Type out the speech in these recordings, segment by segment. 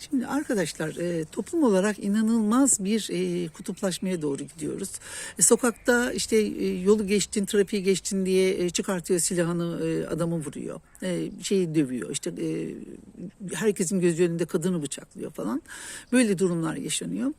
Şimdi arkadaşlar e, toplum olarak inanılmaz bir e, kutuplaşmaya doğru gidiyoruz. E, sokakta işte yolu geçtin, trafiği geçtin diye çıkartıyor silahını adamı vuruyor. Şeyi dövüyor. İşte herkesin gözü önünde kadını bıçaklıyor falan. Böyle durumlar yaşanıyor.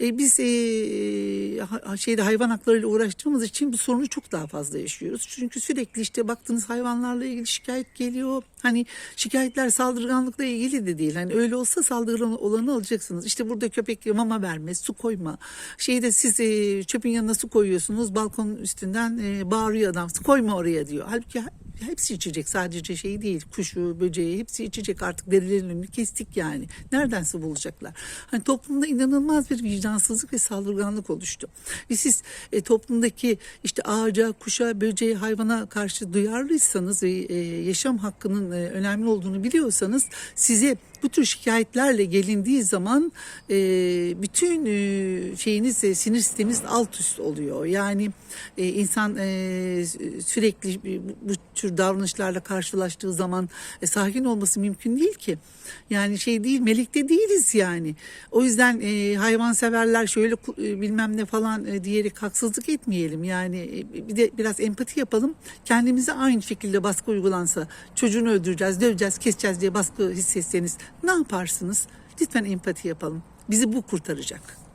E, biz e, ha- şeyde hayvan haklarıyla uğraştığımız için bu sorunu çok daha fazla yaşıyoruz. Çünkü sürekli işte baktığınız hayvanlarla ilgili şikayet geliyor. Hani şikayetler saldırganlıkla ilgili de değil. Hani öyle olsa saldırgan olanı alacaksınız. İşte burada köpek mama verme, su koyma. Şeyde siz e, çöpün yanına su koyuyorsunuz. Balkonun üstünden e, bağırıyor adam. Su koyma oraya diyor. Halbuki hepsi içecek sadece şey değil kuşu böceği hepsi içecek. Artık derilerin önünü kestik yani. Nereden su bulacaklar? Hani toplumda inanılmaz bir vicdansızlık ve saldırganlık oluştu. Ve siz e, toplumdaki işte ağaca kuşa böceğe hayvana karşı duyarlıysanız ve e, yaşam hakkının e, önemli olduğunu biliyorsanız size bu tür şikayetlerle gelindiği zaman e, bütün e, şeyiniz e, sinir sisteminiz alt üst oluyor. Yani e, insan e, sürekli bu, bu tür davranışlarla karşılaştığı zaman e, sakin olması mümkün değil ki. Yani şey değil melekte değiliz yani. O yüzden e, hayvanseverler şöyle e, bilmem ne falan e, diyerek haksızlık etmeyelim. Yani e, bir de biraz empati yapalım. Kendimize aynı şekilde baskı uygulansa çocuğunu öldüreceğiz, döveceğiz, keseceğiz diye baskı hissetseniz ne yaparsınız? Lütfen empati yapalım. Bizi bu kurtaracak.